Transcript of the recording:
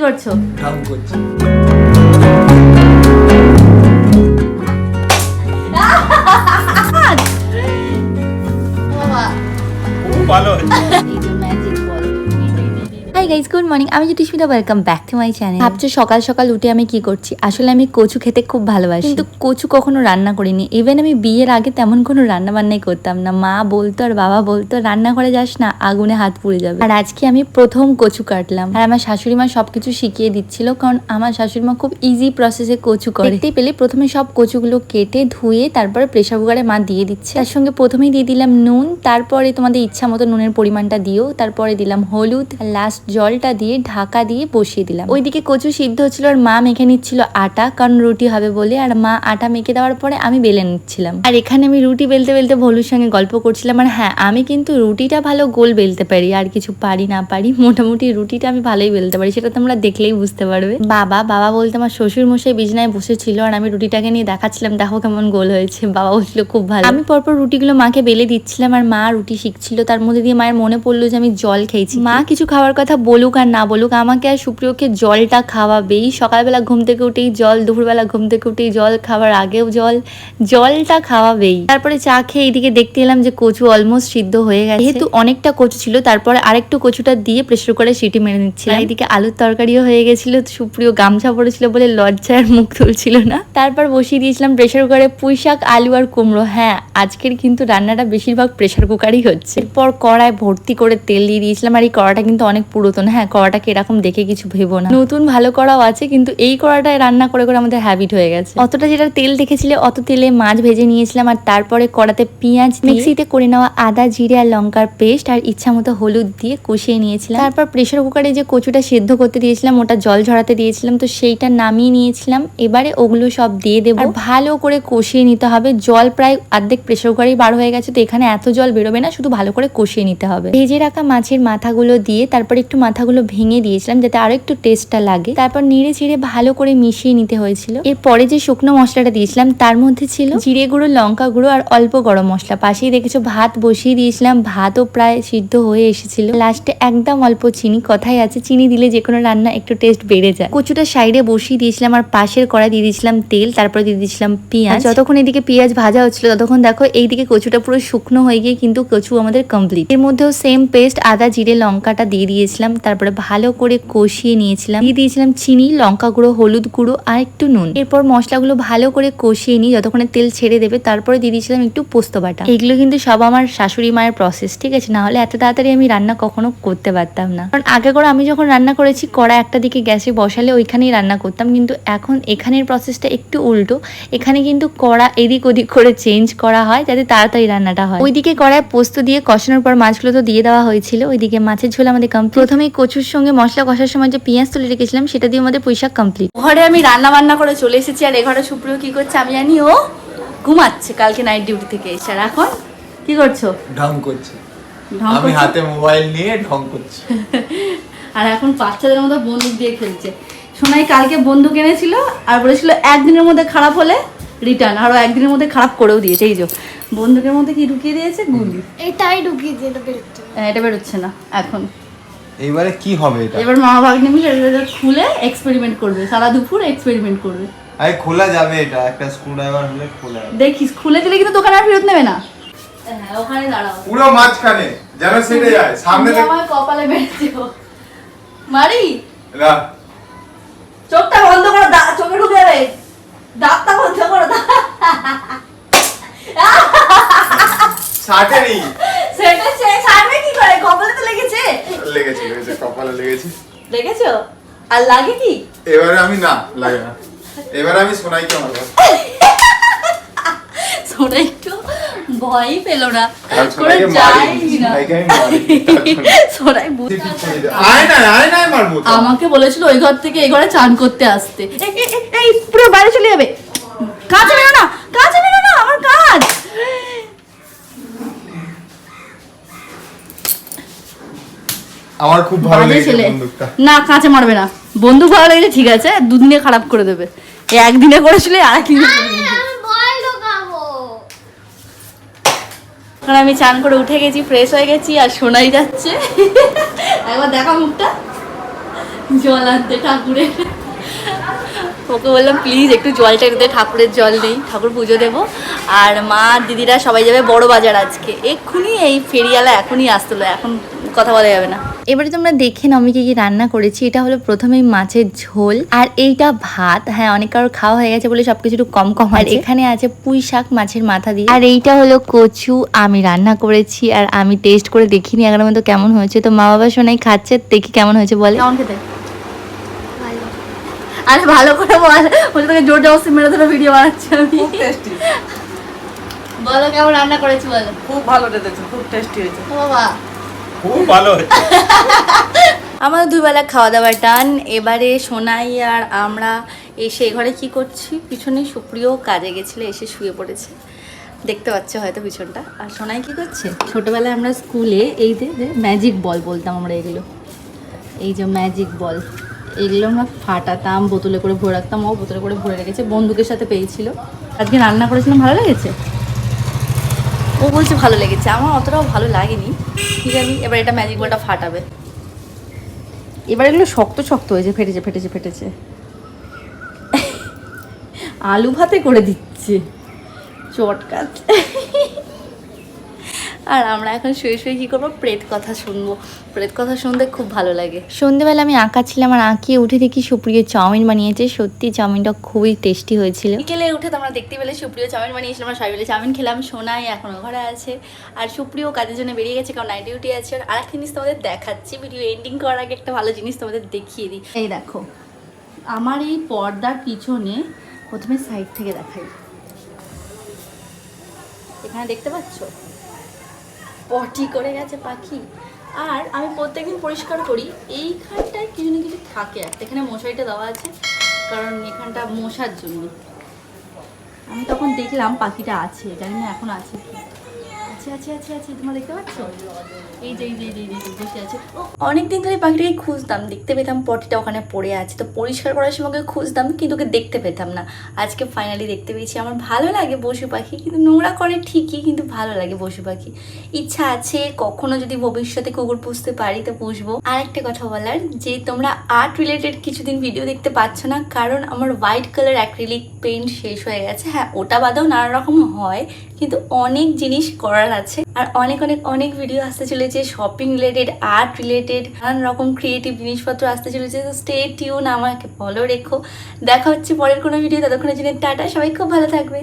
করছ ঢং করছি বাবা গাইজ গুড মর্নিং আমি Jyotishmita welcome back to my channel ভাবছ সকাল সকাল উঠে আমি কি করছি? আসলে আমি কচু খেতে খুব ভালোবাসি। কিন্তু কচু কখনো রান্না করিনি। ইভেন আমি বিয়ের আগে তেমন কোনো রান্না বান্নাই করতাম না। মা বলতো আর বাবা বলতো রান্না করে যাস না, আগুনে হাত পুড়ে যাবে। আর আজকে আমি প্রথম কচু কাটলাম। আর আমার শাশুড়ি মা সবকিছু শিখিয়ে দিচ্ছিল, কারণ আমার শাশুড়ি মা খুব ইজি প্রসেসে কচু করে। দেখতেই পেলে প্রথমে সব কচুগুলো কেটে, ধুয়ে, তারপরে প্রেসার কুকারে মা দিয়ে দিচ্ছে। তার সঙ্গে প্রথমেই দিয়ে দিলাম নুন, তারপরে তোমাদের ইচ্ছা মতো নুনের পরিমাণটা দিও, তারপরে দিলাম হলুদ লাস্ট জলটা দিয়ে, ঢাকা দিয়ে বসিয়ে দিলাম। ওইদিকে কচু সিদ্ধ হচ্ছিল আর মা মেখে নিচ্ছিল আটা, কারণ রুটি হবে বলে, আর মা আটা মেখে দেওয়ার পরে আমি বেলে নিচ্ছিলাম। আর এখানে আমি রুটি বেলতে বেলতে ভলুর সঙ্গে গল্প করছিলাম, আর হ্যাঁ আমি কিন্তু রুটিটা ভালো গোল বেলতে পারি, আর কিছু পারি না পারি, মোটামুটি রুটিটা আমি ভালোই বেলতে পারি, সেটা তোমরা দেখলেই বুঝতে পারবে। বাবা বাবা বলতে আমার শ্বশুর মশাই বিছনায় বসেছিল, আর আমি রুটিটাকে নিয়ে দেখাচ্ছিলাম, দেখো কেমন গোল হয়েছে, বাবা বলছিল খুব ভালো। আমি পরপর রুটিগুলো মাকে বেলে দিচ্ছিলাম, আর মা রুটি শিখছিল, তার মধ্যে দিয়ে মায়ের মনে পড়ল যে আমি জল খেয়েছি। মা কিছু খাওয়ার কথা বলুক আর না বলুক আমাকে আর সুপ্রিয়কে জলটা খাওয়াবেই। সকালবেলা ঘুম থেকে উঠেই জল দুপুরবেলা ঘুম থেকে উঠেই জল খাওয়ার আগেও জল জলটা খাওয়াবেই। তারপরে চা খেয়ে এইদিকে দেখতে এলাম যে কচু অলমোস্ট সিদ্ধ হয়ে গেছে। যেহেতু অনেকটা কচু ছিল তারপরে আরেকটু কচুটা দিয়ে প্রেসার করে সিটি মেরে নিচ্ছিলাম। এইদিকে আলুর তরকারিও হয়ে গেছিল সুপ্রিয় গামছা পড়েছিল বলে লজ্জায় আর মুখ তুলছিল না। তারপর বসিয়ে দিয়েছিলাম প্রেসার কুকারে পুঁই শাক আলু আর কুমড়ো। হ্যাঁ আজকের কিন্তু রান্নাটা বেশিরভাগ প্রেসার কুকারই হচ্ছে। এরপর কড়ায় ভর্তি করে তেল দিয়ে দিয়েছিলাম আর এই কড়াটা কিন্তু অনেক পুরাতন। হ্যাঁ কড়াটাকে এরকম দেখে কিছু ভেবো না। নতুন ভালো কড়াও আছে, কিন্তু এই কড়াটায় রান্না করে করে আমাদের হ্যাবিট হয়ে গেছে। অতটা যেটা তেল দেখেছিলে, অত তেলে মাছ ভেজে নিয়েছিলাম, আর তারপরে কড়াতে পেঁয়াজ মিক্সিতে করে নেওয়া আদা, জিরে আর লঙ্কার পেস্ট আর ইচ্ছা মতো হলুদ দিয়ে কষিয়ে নিয়েছিলাম। তারপর প্রেসার কুকারে যে কচুটা সেদ্ধ করতে দিয়েছিলাম, ওটা জল ঝরাতে দিয়েছিলাম, তো সেইটা নামিয়ে নিয়েছিলাম। এবারে ওগুলো সব দিয়ে দেবো। ভালো করে কষিয়ে নিতে হবে। জল প্রায় অর্ধেক প্রেসার কুকারেই বার হয়ে গেছে, তো এখানে এত জল বেরোবে না, শুধু ভালো করে কষিয়ে নিতে হবে। ভেজে রাখা মাছের মাথাগুলো দিয়ে তারপর একটু মাথাগুলো ভেঙে দিয়েছিলাম যাতে আরও একটু টেস্টটা লাগে। তারপর নেড়ে চিড়ে ভালো করে মিশিয়ে নিতে হয়েছিল। এরপরে যে শুকনো মশলাটা দিয়েছিলাম, তার মধ্যে ছিল জিরে গুঁড়ো, লঙ্কা গুঁড়ো আর অল্প গরম মশলা। পাশেই দেখেছ ভাত বসিয়ে দিয়েছিলাম। ভাতও প্রায় সিদ্ধ হয়ে এসেছিল। লাস্টে একদম অল্প চিনি, কথাই আছে, চিনি দিলে যে কোনো রান্না একটু টেস্ট বেড়ে যায়। কচুটা সাইডে বসিয়ে দিয়েছিলাম আর পাশের কড়া দিয়ে দিয়েছিলাম তেল, তারপরে দিয়ে দিয়েছিলাম পেঁয়াজ। যতক্ষণ এদিকে পেঁয়াজ ভাজা হচ্ছিল, ততক্ষণ দেখো এইদিকে কচুটা পুরো শুকনো হয়ে গিয়ে কিন্তু কচু আমাদের কমপ্লিট এর মধ্যেও সেম পেস্ট আদা, জিরে, লঙ্কাটা দিয়ে দিয়েছিলাম। তারপরে ভালো করে কষিয়ে নিয়েছিলাম। দিয়ে দিয়েছিলাম চিনি, লঙ্কা গুঁড়ো, হলুদ গুঁড়ো আর একটু নুন। এরপর মশলাগুলো ভালো করে কষিয়ে নিই যতক্ষণে তেল ছেড়ে দেবে, তারপরে দিয়ে দিয়েছিলাম একটু পোস্ত বাটা। এগুলো কিন্তু সব আমার শাশুড়ি মায়ের প্রসেস ঠিক আছে? না হলে এত তাড়াতাড়ি আমি রান্না কখনো করতে পারতাম না। কারণ আগে করে আমি যখন রান্না করেছি কড়া একটা দিকে গ্যাসে বসালে ওইখানেই রান্না করতাম। কিন্তু এখন এখানের প্রসেসটা একটু উল্টো। এখানে কিন্তু কড়া এদিক ওদিক করে চেঞ্জ করা হয়, যাতে তাড়াতাড়ি রান্নাটা হয়। ওইদিকে কড়ায় পোস্ত দিয়ে কষানোর পর মাছগুলো তো দিয়ে দেওয়া হয়েছিল। ওইদিকে মাছের ঝোল আমাদের কমপ্লিট প্রথমেই কচুর সঙ্গে মশলা কষার সময় যে পেঁয়াজ তুলে রেখেছিলাম সেটা দিয়ে আমাদের পয়সা কমপ্লিট ঘরে আমি রান্না বান্না করে চলে এসেছি আর এ ঘরে সুপ্রিয় কি করছে আমি জানি ও ঘুমাচ্ছে কালকে নাইট ডিউটি থেকে এসে। আর এখন কি করছ? ঢং করছি। আমি হাতে মোবাইল নিয়ে ঢং করছি। আর এখন বাচ্চাদের মতো বন্দুক দিয়ে খেলছে। সোনাই কালকে বন্দুক এনেছিল আর বলেছিল একদিনের মধ্যে খারাপ হলে রিটার্ন আরও একদিনের মধ্যে খারাপ করেও দিয়েছে। এই যে বন্দুকের মধ্যে কি ঢুকিয়ে দিয়েছে? গুলি। এটাই ঢুকিয়ে দিয়ে এটা বেরোচ্ছে হ্যাঁ, এটা বেরোচ্ছে না এখন। এইবারে কি হবে এটা? এবার মামা ভাগ্নে মিলে এটা খুলে এক্সপেরিমেন্ট করবে সারা দুপুর এক্সপেরিমেন্ট করবে। আরে খোলা যাবে এটা একটা স্ক্রু ড্রাইভার হলে খোলা যাবে। দেখিস খুলে দিলে কিন্তু দোকানে আর ফেরত নেবে না। হ্যাঁ ওখানে দাঁড়াও। পুরো মাঝখানে যেন সেটে যায় সামনে আমার কপালে বেঁধেছে মারি না চোখটা বন্ধ করো দা- চোখে ঢুকে যাবে দাঁতটা বন্ধ করো দা- ষাটে নেই ছাড়বে কি করে? কপালে তো লেগেছে। লেগেছে লেগেছে কপালে লেগেছে। লেগেছো? আর লাগে কি? এবারে আমি না লাগে না। এবারে আমি সোনাইকে মারবো শোনা একটু ভয়ই পেল না। না। সোনাই আয় না আয় না মারবো আমাকে বলেছিল ওই ঘর থেকে এই ঘরে চান করতে আসতে। এই, পুরো বাইরে চলে যাবে। কাছে বেরো না কাছে বেরো না আমার কাজ আমার খুব ভালো লেগেছে ছেলে। বন্দুকটা। না কাঁচে মারবে না। বন্দুক ভালো লেগেছে ঠিক আছে দুদিনে খারাপ করে দেবে। একদিনে করেছিল আর একদিনে আমি এখন আমি চান করে উঠে গেছি ফ্রেশ হয়ে গেছি আর শোনাই যাচ্ছে। একবার দেখা মুখটা। জল আনতে ঠাকুরের। ওকে বললাম প্লিজ একটু জলটা এনে দে ঠাকুরের জল নেই ঠাকুর পুজো দেবো। আর মা দিদিরা সবাই যাবে বড় বাজার আজকে। এক্ষুনি এই ফেরিয়ালা এখনই আসতো এখন কথা বলা যাবে না। এবারে তোমরা দেখে নাও আমি কি কি রান্না করেছি। এটা হলো প্রথমেই মাছের ঝোল। আর এইটা ভাত। হ্যাঁ অনেক কারোর খাওয়া হয়ে গেছে বলে সবকিছু একটু কম কম আর এখানে আছে পুঁই শাক মাছের মাথা দিয়ে। আর এইটা হলো কচু। আমি রান্না করেছি আর আমি টেস্ট করে দেখিনি। এগারো মতো কেমন হয়েছে? তো মা বাবা শোনাই খাচ্ছে দেখি কেমন হয়েছে বলে। কেমন খেতে? আরে ভালো করে বল। বলে তোকে জোর জবরদস্তি মেরে ধরে ভিডিও বানাচ্ছি আমি। খুব টেস্টি বলো কেমন রান্না করেছি বলো। খুব ভালো রেঁধেছে খুব টেস্টি হয়েছে। ও বাবা। খুব ভালো হয়েছে। আমাদের দুবেলা খাওয়া দাওয়া টান এবারে সোনাই আর আমরা এসে ঘরে কি করছি? পিছনে সুপ্রিয় কাজে গেছিল, এসে শুয়ে পড়েছে। দেখতে পাচ্ছ হয়তো পিছনটা। আর সোনাই কি করছে? ছোটবেলায় আমরা স্কুলে এই যে ম্যাজিক বল বলতাম আমরা এগুলো। এই যে ম্যাজিক বল এগুলো আমরা ফাটাতাম, বোতলে করে ভরে রাখতাম। ও বোতলে করে ভরে রেখেছে, বন্দুকের সাথে পেয়েছিল। আজকে রান্না করেছিলাম, ভালো লেগেছে? ও বলছে ভালো লেগেছে আমার অতটাও ভালো লাগেনি। ঠিক আছে এবার এটা ম্যাজিক বলটা ফাটাবে। এবার এগুলো শক্ত শক্ত হয়েছে ফেটেছে ফেটেছে ফেটেছে। আলু ভাতে করে দিচ্ছে। চটকাচ্ছে। আর আমরা এখন শুয়ে শুয়ে কী করব? প্রেত কথা শুনব। প্রেত কথা শুনতে খুব ভালো লাগে। সন্ধেবেলা আমি আঁকা ছিলাম আর আঁকিয়ে উঠে দেখি সুপ্রিয় চাউমিন বানিয়েছে। সত্যি চাউমিনটা খুবই টেস্টি হয়েছিল। বিকেলে উঠে তোমরা দেখতে পেলে সুপ্রিয় চাউমিন বানিয়েছিলাম আমরা সবাই মিলে চাউমিন খেলাম। সোনাই এখনও ঘরে আছে। আর সুপ্রিয় কাজের জন্য বেরিয়ে গেছে কারণ নাইট ডিউটি আছে। আর আরেকটা জিনিস তোমাদের দেখাচ্ছি। ভিডিও এন্ডিং করার আগে একটা ভালো জিনিস তোমাদের দেখিয়ে দিই। এই দেখো আমার এই পর্দার পিছনে প্রথমে সাইড থেকে দেখাই। এখানে দেখতে পাচ্ছ? পটি করে গেছে পাখি। আর আমি প্রত্যেকদিন পরিষ্কার করি, এইখানটায় কিছু না কিছু থাকে একটা এখানে মশারিটা দেওয়া আছে, কারণ এখানটা মশার জন্য। আমি তখন দেখলাম পাখিটা আছে, জানি না এখন আছে কি। আছে আছে আছে আছে তোমরা দেখতে পাচ্ছ? এই যে এই যে এই যে, এই যে, এই যে, বসে আছে অনেক ধরে পাখিটাকে খুঁজতাম দেখতে পেতাম পটিটা ওখানে পড়ে আছে। তো পরিষ্কার করার সময় ওকে খুঁজতাম কিন্তু ওকে দেখতে পেতাম না। আজকে ফাইনালি দেখতে পেয়েছি আমার ভালো লাগে পশু পাখি কিন্তু নোংরা করে ঠিকই কিন্তু ভালো লাগে পশু পাখি। ইচ্ছা আছে কখনো যদি ভবিষ্যতে কুকুর পুষতে পারি তো পুষবো। আর একটা কথা বলার যে তোমরা আর্ট রিলেটেড কিছুদিন ভিডিও দেখতে পাচ্ছ না কারণ আমার হোয়াইট কালার অ্যাক্রিলিক পেইন্ট শেষ হয়ে গেছে। হ্যাঁ ওটা বাদেও নানা রকম হয় কিন্তু অনেক জিনিস করার আছে। আর অনেক অনেক অনেক ভিডিও আসতে চলেছে শপিং রিলেটেড আর্ট রিলেটেড নানান রকম ক্রিয়েটিভ জিনিসপত্র আসতে চলেছে। তো স্টে টিউন আমাকে ফলো রেখো। দেখা হচ্ছে পরের কোনো ভিডিও ততক্ষণের জন্য টাটা, সবাই খুব ভালো থাকবে।